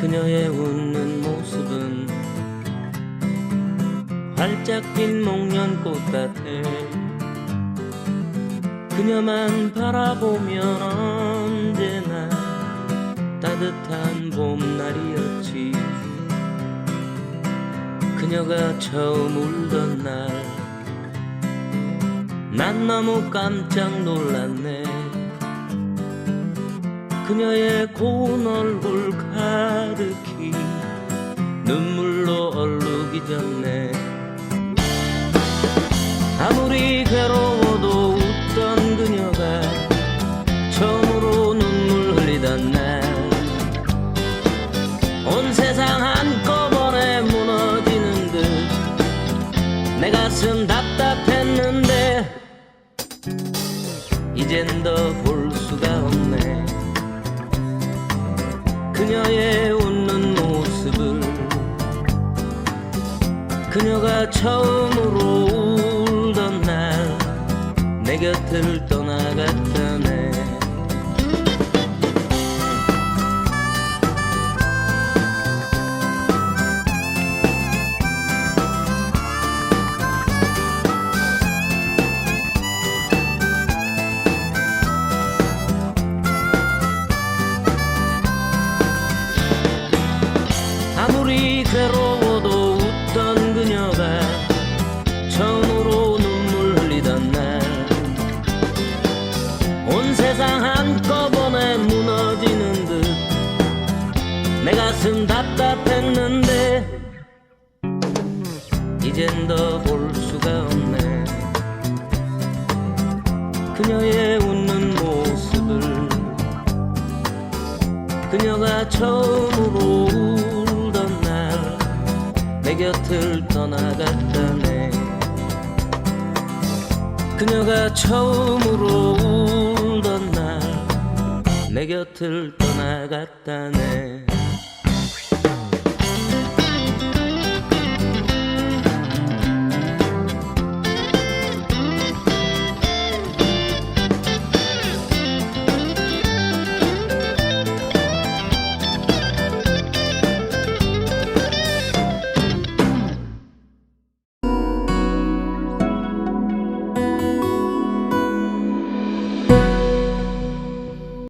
그녀의 웃는 모습은 활짝 핀 목련꽃 같아. 그녀만 바라보면 언제나 따뜻한 봄날이었지. 그녀가 처음 울던 날 난 너무 깜짝 놀랐네 그녀의 고운 얼굴 가득히 눈물로 얼룩이 졌네. 아무리 괴로워도 웃던 그녀가 처음으로 눈물 흘리던 날 온 세상 한꺼번에 무너지는 듯 내 가슴 답답했는데 이젠 더볼 그녀의 웃는 모습을 그녀가 처음으로 울던 날 내 곁을 떠 답답했는데 이젠 더 볼 수가 없네. 그녀의 웃는 모습을 그녀가 처음으로 울던 날 내 곁을 떠나갔다네. 그녀가 처음으로 울던 날 내 곁을 떠나갔다네